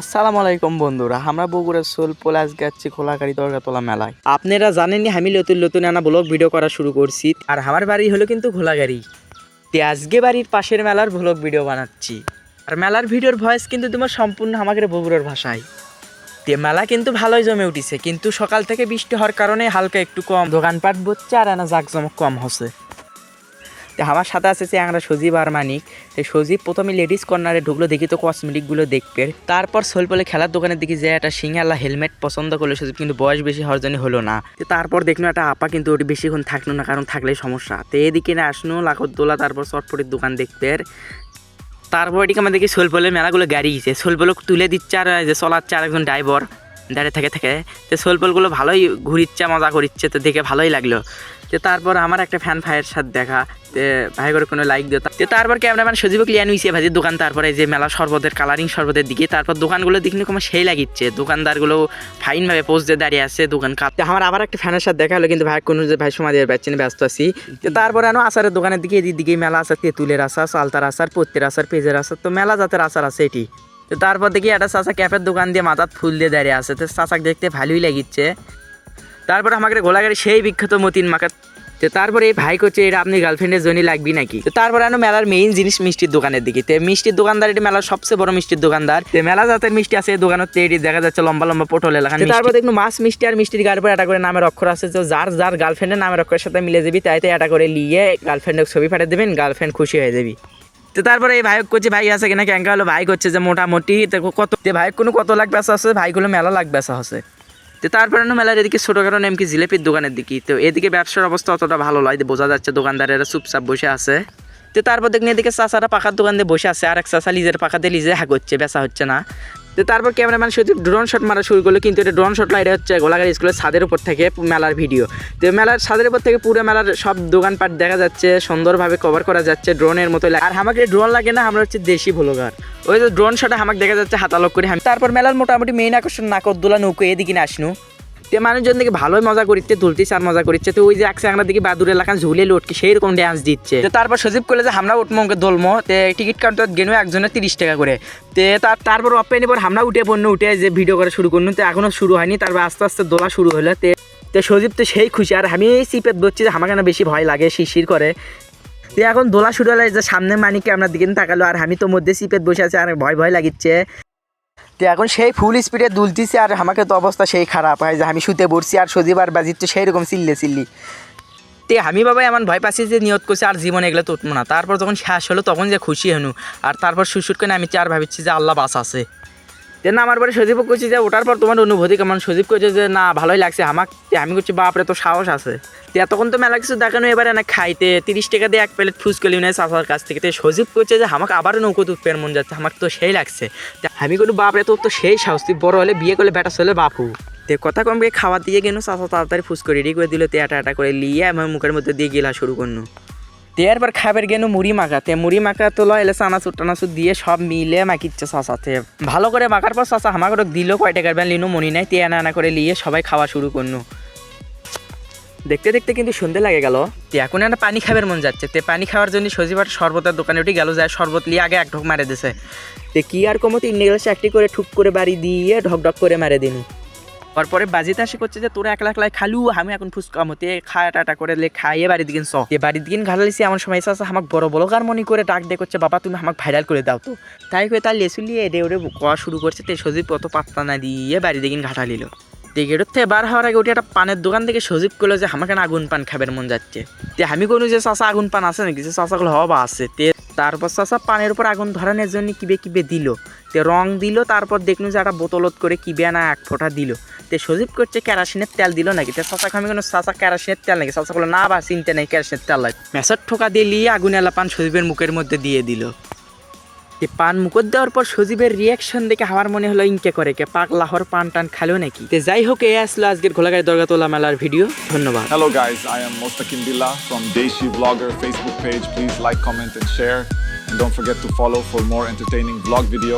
আসসালামু আলাইকুম বন্ধুরা, আমরা বগুড়ার সোল পলাশ যাচ্ছি খোলাকারি দরগাতলা মেলায়। আপনারা জানেননি আমি নতুন নতুন আনা ব্লগ ভিডিও করা শুরু করছি, আর আমার বাড়ি হলো কিন্তু ঘোলাগাড়ি তে আজকে বাড়ির পাশের মেলার ব্লগ ভিডিও বানাচ্ছি। আর মেলার ভিডিওর ভয়েস কিন্তু তোমার সম্পূর্ণ আমাদের বগুড়ার ভাষায়। তে মেলা কিন্তু ভালোই জমে উঠিছে, কিন্তু সকাল থেকে বৃষ্টি হওয়ার কারণে হালকা একটু কম। দোকানপাট বসছে আর আনা জাকজমক কম হচ্ছে। তো আমার সাথে আছে চ্যাংরা সজীব আর মানিক। তো সজীব প্রথমে লেডিস কর্নারে ঢুকলো, দেখি তো কসমেটিকগুলো দেখবে। তারপর সোলপলে খেলার দোকানের দিকে যে একটা সিঙ্গালা হেলমেট পছন্দ করল সজীব, কিন্তু বয়স বেশি হওয়ার জন্য হলো না। তো তারপর দেখল একটা আপা কিন্তু ওটি বেশিক্ষণ থাকল না, কারণ থাকলেই সমস্যা। তো এদিকে না আসলো লাখতদোলা তারপর চটপটির দোকান দেখবে তারপর এদিকে আমাদের দেখি সোলপলের মেলাগুলো গাড়ি গেছে সোলপল তুলে দিচ্ছে আর যে চলাচ্ছে আর একজন ড্রাইভার দাঁড়িয়ে থেকে থেকে। তো সোলপলগুলো ভালোই ঘুরিচ্ছে, মজা করিচ্ছে। তো দেখে ভালোই লাগল। তো তারপর আমার একটা ফ্যান ভাইয়ের সাথে দেখা, তে ভাই করে কোনো লাইক দিও, তো তারপর ক্যামেরাম্যান সজীব ক্লিয়ার নিয়েছে ভাজির দোকান, তারপরে যে মেলা শরবতের কালারিং শরবতের দিকে, তারপর দোকানগুলো দেখলে কোনো সেই লাগিচ্ছে। দোকানদারগুলো ফাইনভাবে পোস্ট দিয়ে দাঁড়িয়ে আছে, দোকান কাঁপতে আমার আবার একটা ফ্যানের সাথে দেখা হলো, কিন্তু ভাই কোনো যে ভাই সময় দিয়ে পাচ্ছি ব্যস্ত আছি। তো তারপরে আনো আচারের দোকানের দিকে, এদিক দিকে মেলা আছে, তেঁতুলের আচার সালতার আচার পত্তের আচার পেঁজের আচার তো মেলা জাতের আচার আছে এটি। তো তারপর দেখি একটা চাচা ক্যাফের দোকান দিয়ে মাথার ফুল দিয়ে দাঁড়িয়ে আছে, তো চাচাকে দেখতে ভালোই লাগিচ্ছে। তারপর আমাকে গোলাগাড়ি সেই বিখ্যাত মতিন মাখা তো তারপরে এই ভাই করছে এটা আপনি গার্লফ্রেন্ডের জন্য লাগবি নাকি? তো তারপরে আনো মেলার মেইন জিনিস মিষ্টির দোকানের দিকে। তো মিষ্টির দোকানদার এটি মেলার সবচেয়ে বড় মিষ্টির দোকানদার। তো মেলা জাতের মিষ্টি আছে দোকানের এটি দেখা যাচ্ছে লম্বা লম্বা পটল এলাকা তারপর দেখুন মাছ মিষ্টি আর মিষ্টির গাড়ির পর একটা করে নামের অক্ষর আছে। তো যার যার গার্লফ্রেন্ডের নামের অক্ষরের সাথে মিলে যাবি তাইতে এটা করে নিয়ে গার্লফ্রেন্ডের ছবি পাঠিয়ে দেবেন গার্লফ্রেন্ড খুশি হয়ে যাবি। তো তারপরে এই ভাই করছে ভাই আছে কিনা ক্যাঙ্কা হলো? ভাই করছে যে মোটামুটি তো কত ভাই কোনো কত লাখ বেচা আছে ভাইগুলো মেলা লাখ বেচা আছে তো তারপরে মেলার এদিকে ছোটোখাটো নেমকি জিলেপির দোকানের দিকে, তো এদিকে ব্যবসার অবস্থা অতটা ভালো নয়, বোঝা যাচ্ছে দোকানদারেরা চুপচাপ বসে আছে। তো তারপর দেখুন এদিকে চাচারা পাখার দোকান দিয়ে বসে আছে, আর এক চাচা লিজের পাখাতে লিজে হ্যাঁ করছে, বেচা হচ্ছে না। তো তারপর ক্যামেরাম্যান শুধু ড্রোন শট মারা শুরু করল, কিন্তু এটা ড্রোন শট না, এটা হচ্ছে গোলাঘাট স্কুলের ছাদের উপর থেকে মেলার ভিডিও তো মেলার ছাদের উপর থেকে পুরো মেলার সব দোকানপাট দেখা যাচ্ছে, সুন্দরভাবে কভার করা যাচ্ছে ড্রোনের মতো। আর আমাকে ড্রোন লাগে না, আমরা হচ্ছে দেশি ভ্লগার ওই যে ড্রোন শটে আমাকে দেখা যাচ্ছে, হাতালক করে তারপর মেলার মোটামুটি মেইন আকর্ষণ নাকরদোলা নৌকো, এদিকে আসনু তে মানুষজন দিকে ভালোই মজা করিচ্ছে তুলতিছে আর মজা করিচ্ছে। তো ওই যে একসে আমরা দিকে বাদুর এলাকা ঝুলে লটকে সেই রকম ড্যান্স দিচ্ছে। তো তারপর সজীব করলে যে আমরা উঠবো ওকে দোলমো তে টিকিট কাউন্টার গেনু একজনের তিরিশ টাকা করে। তে তার, তারপর অপেন এবার আমরা উঠে পণ্য উঠে যে ভিডিও করা শুরু করুন, তো এখনও শুরু হয়নি। তারপর আস্তে আস্তে দোলা শুরু হলো। তে, তো সজীব তো সেই খুশি, আর আমি এই সিপেত বলছি যে আমার কেন বেশি ভয় লাগে, শিরশির করে। তো এখন দোলা শুরু হলে যে সামনে মানিকে আমরা দিকে তাকালো, আর আমি তো মধ্যে সিপেত বসে আছি আর ভয় ভয় লাগিচ্ছে। তো এখন সেই ফুল স্পিডে দুলতিছে আর আমাকে তো অবস্থা সেই খারাপ। হয় যে আমি শুতে পড়ছি আর সজিবার বাজির তো সেই রকম চিল্লে চিল্লি। তে আমি বাবা এমন ভয় পাচ্ছি যে নিয়ত করছি আর জীবনে এগুলো তো না। তারপর যখন শেষ হলো তখন যে খুশি হনু। আর তারপর সুসুট করে আমি চার ভাবিছি যে আল্লাহ বাস আছে দেন আমার বাড়ি সজীবও করছি যে, ওঠার পর তোমার অনুভূতি কেমন? সজীব করছে যে, না, ভালোই লাগছে আমাকে। আমি করছি বাপরে তো সাহস আছে। তো এতক্ষণ তো মেলা কিছু দেখানো এবারে না খাইতে। তিরিশ টাকা দিয়ে এক প্লেট ফুচকলি নেয় চাষার কাছ থেকে। তো সজীব করছে যে, আমাকে আবারও নৌকো তুৎপের মন যাচ্ছে, আমাকে তো সেই লাগছে। আমি কোনো বাপরে, তোর তো সেই সাহস, তুই বড় হলে বিয়ে করলে বেটা হলে বাপু। তে কথা কমকে খাওয়া দিয়ে গেল চাষা তাড়াতাড়ি ফুচকো রেডি করে দিল। তে আটা আটা করে লিয়ে আমার মুখের মধ্যে দিয়ে গেলা শুরু করল দেয়ার পর খাবার গেল মুড়ি মাখা। তে মুড়ি মাখা তো লয় এলে চানাচুর টানাচুর দিয়ে সব মিলে মাখিচ্ছে চাষাতে ভালো করে মাখার পর চাষা আমাকে দিল কয় টাকার লিনু মনি নাই, তে আনা করে লিয়ে সবাই খাওয়া শুরু করল দেখতে দেখতে কিন্তু সন্ধে লাগে গেল। তে এখন একটা পানি খাবার মন যাচ্ছে। তে পানি খাওয়ার জন্য সজিবার শরবতের দোকানে উঠে গেল, যায় শরবত নিয়ে আগে এক ঢোক মারে দিছে। তে কি আর কমতে ইন্ডিয়া গ্লাসে একটি করে ঠুক করে বাড়ি দিয়ে ঢক ঢক করে মারে দিনু। তারপরে বাজিতে আসে করছে যে, তোরা একলা একলাই খালু, আমি এখন ফুচকা মতে খায় টাটা করে লে খাইয়ে বাড়ি দিকে স এ বাড়ি দিকে ঘালাইছি এমন সময় এসে আমাকে বড় গার মনি করে ডাক দিয়ে করছে, বাবা, তুমি আমাকে ভাইরাল করে দাও তো। তাই করে তার লেসুলিয়ে এডে ওরে কোয়া শুরু করছে, তে সজীব কত পাত্তা না দিয়ে বাড়ি দিকে ঘাটা নিল। টিকিটের থেকে বার হওয়ার আগে ওটি একটা পানের দোকান থেকে সজীব করল যে, আমাকে আগুন পান খাবার মন যাচ্ছে। তে আমি কোনো যে চাষা আগুন পান আছে নাকি? যে চাষাগুলো হওয়া আছে। তে তারপর চাষা পানের উপর আগুন ধরানোর জন্য কিবে কিবে দিল। তে রং দিল, তারপর দেখল যে একটা বোতলত করে কিবে না এক ফোঁটা দিল। তে সজীব করছে কেরাসিনের তেল দিল নাকি? তে চাষা খামি কোনো চাষা কেরাসিনের তেল নাকি? চাষা বলো, না বা চিনতে নাই ক্যারাসিনের তেল লাগে মেসের ঠোকা দিয়ে লিয়ে আগুন এলা পান সজীবের মুখের মধ্যে দিয়ে দিল। যে পান মুকুট দেওয়ার পর সজীবের রিয়াকশন দেখে আমার মনে হলো ইনকে করে কে, পাক লাহোর পান টান খালো নাকি। তে যাই হোক, এ আসলো আজকের ঘোলাঘাট দরগাতোলা মেলার ভিডিও ধন্যবাদ। Hello guys I am Mostakim Billa from Deshi blogger Facebook page please like comment and share and don't forget to follow for more entertaining blog video